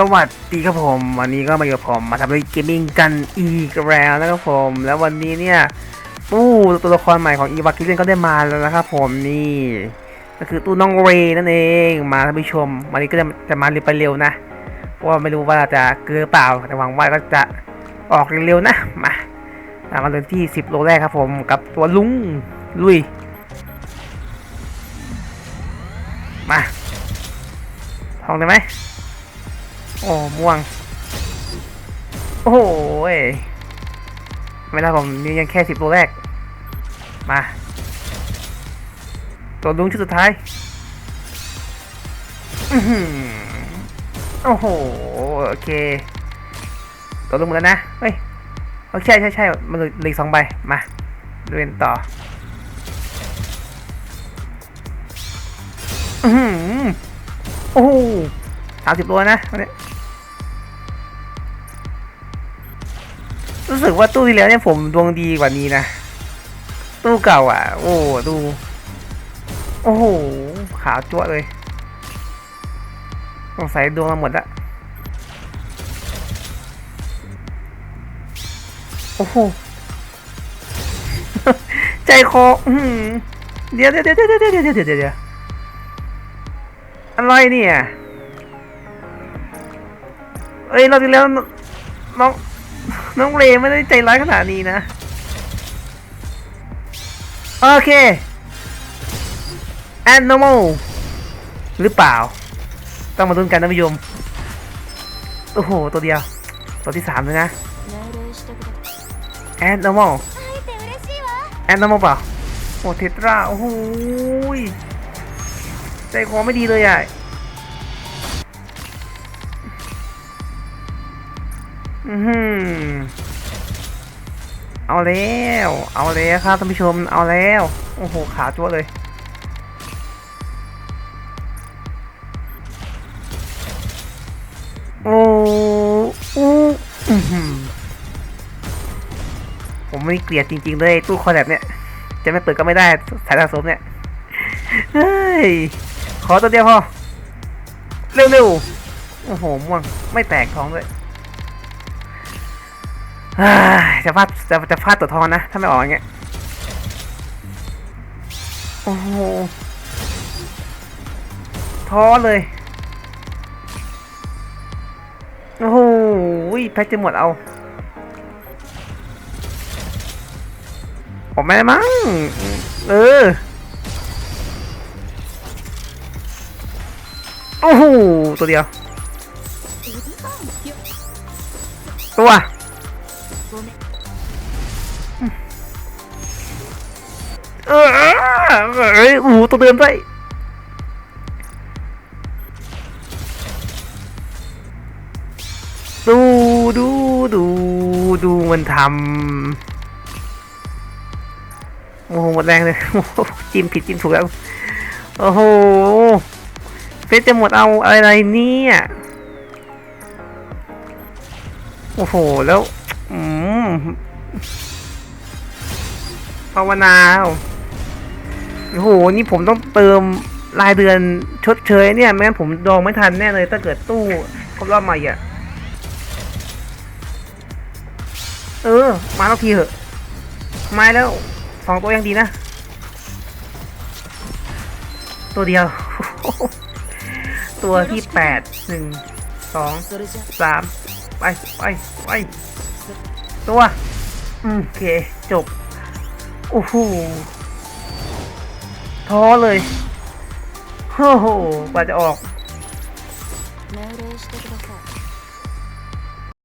สวัสดีครับผม วันนี้ก็มาอยู่กับผมมาทำเรื่องเกมมิ่งกันอีกแล้วนะครับผม แล้ววันนี้เนี่ยตู้ตัวละครใหม่ของอีวากิเนก็ได้มาแล้วนะครับผมนี่ ก็คือตู้น้องเรนั่นเองมาท่านผู้ชม วันนี้ก็จะจะมาเร็วไปเร็วนะเพราะไม่รู้ว่าจะเกลือเปล่าแต่หวังว่าก็จะออกเร็วๆนะมามากันเริ่มที่ 10 โลแรกครับผมกับตัวลุงลุยมาท่องได้ไหม โอ้ม่วง โอ้โหยเวลาผมนี่ยังแค่สิบตัวแรก มาตัวลุงชุดสุดท้ายอื้อหือโอ้โห โอเคตัวลุงหมดแล้วนะ เฮ้ยโอเคใช่ใช่ใช่มันเหลือสองใบ มาเรียนต่ออือหือโอ้โหสามสิบตัวนะวันนี้ รู้สึกว่าตู้ที่แล้วเนี่ยผมดวงดีกว่านี้นะ ตู้เก่าอะ โอ้ดู โอ้โหขาจั่วเลยต้องใส่ดวงมาหมดละโอ้โห ใจคอเดี๋ยวเดี๋ยวเดี๋ยวเดี๋ยวเดี๋ยวเดี๋ยวเดี๋ยวอะไรเนี่ยเอ้ยเราที่แล้วน้อง น้องเลไม่ได้ใจร้ายขนาดนี้นะ โอเค Animal หรือเปล่า ต้องมาลุ้นกันนะพี่ยม โอ้โห ตัวเดียว ตัวที่สามเลยนะ Animal Animal เปล่าโอ้เทตรา โอ้โหใจคอไม่ดีเลยอะ เอาแล้ว เอาแล้วครับท่านผู้ชม เอาแล้ว โอ้โห ขาจั่วเลย โอ้อู้อื้อหือผมไม่เกลียดจริงๆเลยตู้คอแบบเนี้ยจะไม่เปิดก็ไม่ได้สายสะสมเนี่ย เฮ้ย ขอตัวเดียวพอ เร็วๆ โอ้โห ม่วง ไม่แตกท้องเฮ้ย จะฟาดจะจะฟาดตัวทอนนะ ถ้าไม่ออกอย่างเงี้ย โอ้โห ท้อเลย โอ้โหแพ็คจะหมดเอาผมกม่ได้มั้ง เออ โอ้โห ตัวเดียว ตัว เออเอ้ยโอ้โหตัวเดิมด้วยดูดูดูดูมันทำโอ้โหหมดแรงเลยโอ้โหจิ้มผิดจิ้มถูกแล้ว โอ้โหเฟซจะหมดเอาอะไรเนี่ยโอ้โห แล้ว อืม ภาวนาโอ้โห นี่ผมต้องเติมรายเดือนชดเชยเนี่ย ไม่งั้นผมดองไม่ทันแน่เลย ถ้าเกิดตู้ครบรอบใหม่อะ เออ มาแล้วทีเหอะ มาแล้ว สองตัวยังดีนะ ตัวเดียว ตัวที่แปด หนึ่ง สอง สาม ไป ไป ไป ตัว โอเค จบ โอ้โหท้อเลยโอ้โหกว่าจะออก